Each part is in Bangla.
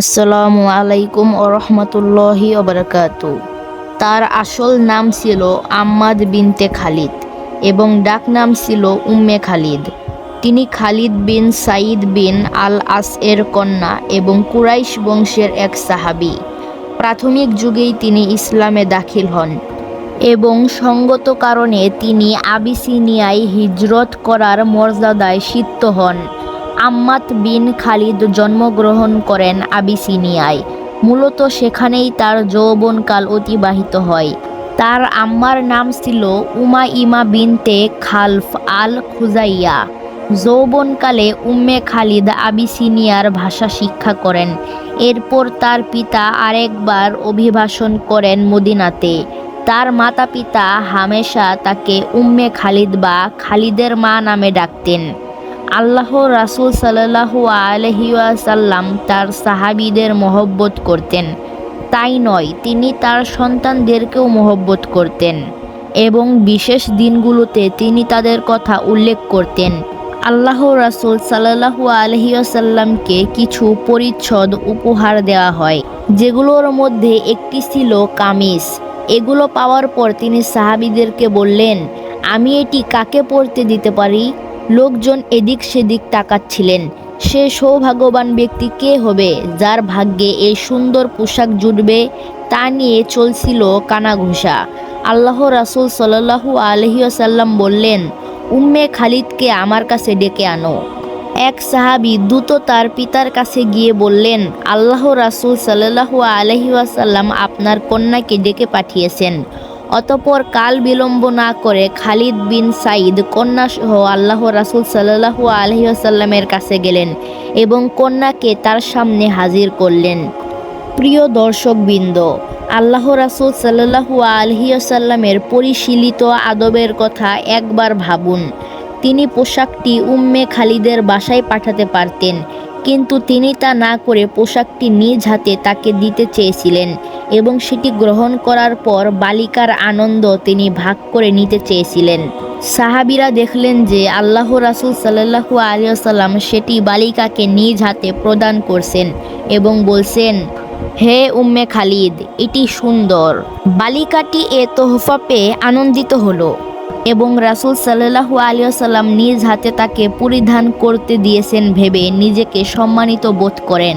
আসসালামু আলাইকুম ও রহমতুল্লাহি ওবরাকাতু তার আসল নাম ছিল আম্মাদ বিনতে খালিদ এবং ডাক নাম ছিল উম্মে খালিদ। তিনি খালিদ বিন সাইদ বিন আল আস এর কন্যা এবং কুরাইশ বংশের এক সাহাবি। প্রাথমিক যুগেই তিনি ইসলামে দাখিল হন এবং সঙ্গত কারণে তিনি আবিসিনিয়ায় হিজরত করার মর্যাদায় সিদ্ধ হন। আম্মাত বিন খালিদ জন্মগ্রহণ করেন আবিসিনিয়ায়। মূলত সেখানেই তার যৌবনকাল অতিবাহিত হয়। তার আম্মার নাম ছিল উমা ইমা বিনতে খালফ আল খুজাইয়া যৌবনকালে উম্মে খালিদ আবিসিনিয়ার ভাষা শিক্ষা করেন। এরপর তার পিতা আরেকবার অভিবাসন করেন মদিনাতে। তার মাতা পিতা হামেশা তাকে উম্মে খালিদ বা খালিদের মা নামে ডাকতেন। আল্লাহ রাসুল সাল্লাহু আলহিউসাল্লাম তার সাহাবিদের মহব্বত করতেন। তাই নয়, তিনি তার সন্তানদেরকেও মহব্বত করতেন এবং বিশেষ দিনগুলোতে তিনি তাদের কথা উল্লেখ করতেন। আল্লাহ রাসুল সাল্লাহু আলহিউসাল্লামকে কিছু পরিচ্ছদ উপহার দেওয়া হয়, যেগুলোর মধ্যে একটি ছিল কামিজ। এগুলো পাওয়ার পর তিনি সাহাবিদেরকে বললেন, আমি এটি কাকে পড়তে দিতে পারি? লোকজন এদিক সেদিক তাকাচ্ছিলেন। সে সৌভাগ্যবান ব্যক্তি কে হবে, যার ভাগ্যে এই সুন্দর পোশাক জুটবে, তা নিয়ে চলছিল কানাঘুষা। আল্লাহ রাসুল সাল্লাহু আলহিউসাল্লাম বললেন, উম্মে খালিদকে আমার কাছে ডেকে আনো। এক সাহাবি দ্রুত তার পিতার কাছে গিয়ে বললেন, আল্লাহ রাসুল সাল্লাহু আলহিউসাল্লাম আপনার কন্যাকে ডেকে পাঠিয়েছেন। অতপর কাল বিলম্ব না করে খালিদ বিন সাইদ কন্যাসহ আল্লাহ রাসুল সাল্লাহু আলহিউসাল্লামের কাছে গেলেন এবং কন্যাকে তার সামনে হাজির করলেন। প্রিয় দর্শকবৃন্দ, আল্লাহ রাসুল সাল্লাহু আলহিউসাল্লামের পরিশীলিত আদবের কথা একবার ভাবুন। তিনি পোশাকটি উম্মে খালিদের বাসায় পাঠাতে পারতেন, কিন্তু তিনি তা না করে পোশাকটি নিজ হাতে তাকে দিতে চেয়েছিলেন। এবং সেটি গ্রহণ করার পর বালিকার আনন্দ তিনি ভাগ করে নিতে চেয়েছিলেন। সাহাবিরা দেখলেন যে আল্লাহ রাসুল সাল্লাহু আলিয়াল্লাম সেটি বালিকাকে নিজ হাতে প্রদান করছেন এবং বলছেন, হে উম্মে খালিদ, এটি সুন্দর। বালিকাটি এ তোহফা পেয়ে আনন্দিত হলো। এবং রাসুল সাল্লাহু আলিয়াল্লাম নিজ হাতে তাকে পরিধান করতে দিয়েছেন ভেবে নিজেকে সম্মানিত বোধ করেন।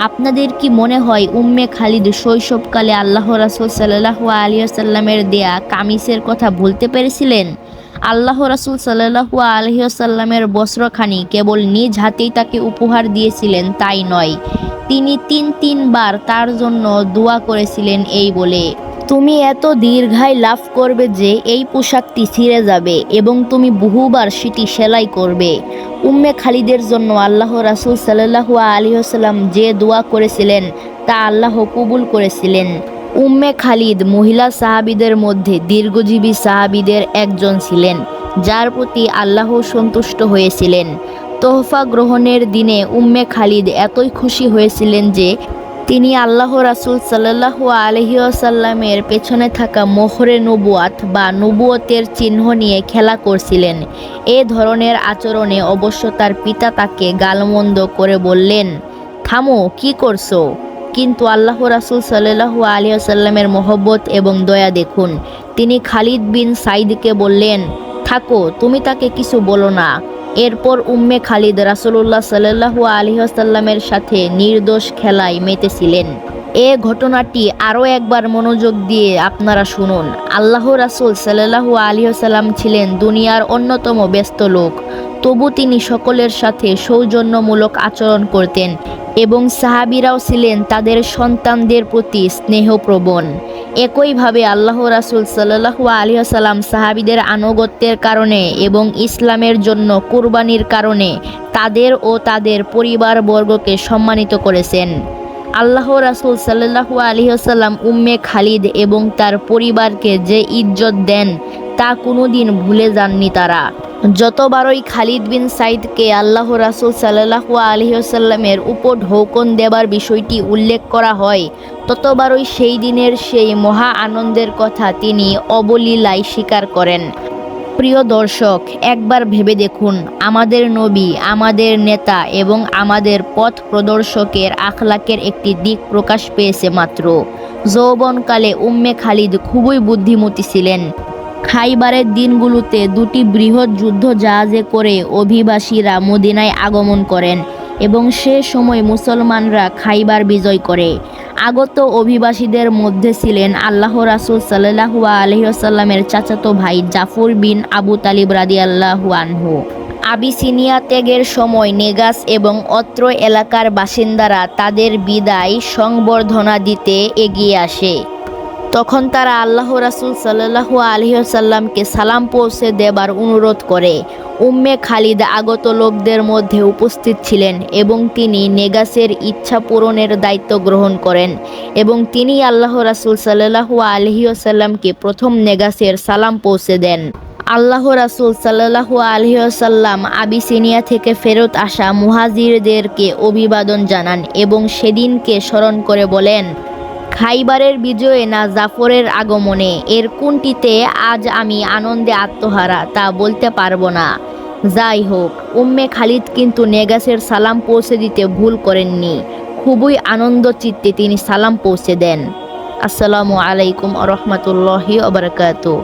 আপনাদের কি মনে হয় উম্মে খালিদ শৈশবকালে আল্লাহ রাসুল সাল্লাহু আলিয়াল্লামের দেয়া কামিসের কথা ভুলতে পেরেছিলেন? আল্লাহ রাসুল সাল্লাহু আলহিসাল্লামের বস্ত্রখানি কেবল নিজ হাতেই তাকে উপহার দিয়েছিলেন তাই নয়। তিনি তিন তিনবার তার জন্য দোয়া করেছিলেন এই বলে। তুমি এত দীর্ঘায় লাভ করবে যে এই পোশাকটি ছিঁড়ে যাবে এবং তুমি বহুবার সেটি সেলাই করবে। উম্মে খালিদের জন্য আল্লাহ রাসুল সাল্লাহু আলিহাসাল্লাম যে দোয়া করেছিলেন, তা আল্লাহ কবুল করেছিলেন। উম্মে খালিদ মহিলা সাহাবিদের মধ্যে দীর্ঘজীবী সাহাবিদের একজন ছিলেন, যার প্রতি আল্লাহ সন্তুষ্ট হয়েছিলেন। তোহফা গ্রহণের দিনে উম্মে খালিদ এতই খুশি হয়েছিলেন যে তিনি আল্লাহ রাসুল সাল্লাহু আলহিউসাল্লামের পেছনে থাকা মোহরে নবুয়াত বা নবুয়তের চিহ্ন নিয়ে খেলা করছিলেন। এ ধরনের আচরণে অবশ্য তার পিতা তাকে গালমন্দ করে বললেন, থামো, কি করছ? কিন্তু আল্লাহ রাসুল সাল্লাহু আলিয়াসাল্লামের মহব্বত এবং দয়া দেখুন। তিনি খালিদ বিন সাইদকে বললেন, থাকো, তুমি তাকে কিছু বলো না। এরপর উম্মে খালিদ রাসুল্লাহ সাল্লাহু আলহিহাসাল্লামের সাথে নির্দোষ খেলায় মেতেছিলেন। এ ঘটনাটি আরও একবার মনোযোগ দিয়ে আপনারা শুনুন। আল্লাহ রাসুল সাল্লাহু আলহিহাসাল্লাম ছিলেন দুনিয়ার অন্যতম ব্যস্ত লোক। তবু তিনি সকলের সাথে সৌজন্যমূলক আচরণ করতেন এবং সাহাবিরাও ছিলেন তাদের সন্তানদের প্রতি স্নেহপ্রবণ। একইভাবে আল্লাহ রাসুল সাল্লাহু আলিয়াসাল্লাম সাহাবিদের আনুগত্যের কারণে এবং ইসলামের জন্য কুরবানির কারণে তাদের ও তাদের পরিবারবর্গকে সম্মানিত করেছেন। আল্লাহ রাসুল সাল্লাহু আলিহাসাল্লাম উম্মে খালিদ এবং তার পরিবারকে যে ইজ্জত দেন তা কোনোদিন ভুলে যাননি তারা। যতবারই খালিদ বিন সাইদকে আল্লাহ রাসুল সাল্লাহু আলহিহসাল্লামের উপর ঢৌকন দেবার বিষয়টি উল্লেখ করা হয়, ততবারই সেই দিনের সেই মহা আনন্দের কথা তিনি অবলীলায় স্বীকার করেন। প্রিয় দর্শক, একবার ভেবে দেখুন, আমাদের নবী, আমাদের নেতা এবং আমাদের পথ প্রদর্শকের আখলাকের একটি দিক প্রকাশ পেয়েছে মাত্র। যৌবনকালে উম্মে খালিদ খুবই বুদ্ধিমতী ছিলেন। খাইবারের দিনগুলোতে দুটি বৃহৎ যুদ্ধ জাহাজে করে অভিবাসীরা মদিনায় আগমন করেন এবং সে সময় মুসলমানরা খাইবার বিজয় করে। আগত অভিবাসীদের মধ্যে ছিলেন আল্লাহ রাসুল সাল্লাহু আলহিসাল্লামের চাচাতো ভাই জাফর বিন আবু তালিব রাদি আল্লাহু আনহু। আবিসিনিয়া ত্যাগের সময় নেগাস এবং অত্র এলাকার বাসিন্দারা তাদের বিদায়, সংবর্ধনা দিতে এগিয়ে আসে। তখন তারা আল্লাহ রাসুল সাল্লাহু আলহিসাল্লামকে সালাম পৌঁছে দেবার অনুরোধ করে। উম্মে খালিদ আগত লোকদের মধ্যে উপস্থিত ছিলেন এবং তিনি নেগাসের ইচ্ছা পূরণের দায়িত্ব গ্রহণ করেন এবং তিনি আল্লাহ রাসুল সাল্লাহু আলহিসাল্লামকে প্রথম নেগাসের সালাম পৌঁছে দেন। আল্লাহ রাসুল সাল্লাহু আলহিসাল্লাম আবিসিনিয়া থেকে ফেরত আসা মুহাজিরদেরকে অভিবাদন জানান এবং সেদিনকে স্মরণ করে বলেন খাইবারের বিজয়ে না জাফরের আগমনে। এর কোনটিতে আজ আমি আনন্দে আত্মহারা তা বলতে পারব না। যাই হোক, উম্মে খালিদ কিন্তু নেগাসের সালাম পৌঁছে দিতে ভুল করেননি। খুবই আনন্দ চিত্তে তিনি সালাম পৌঁছে দেন। আসসালামু আলাইকুম রহমতুল্লাহি ওবরাকাতু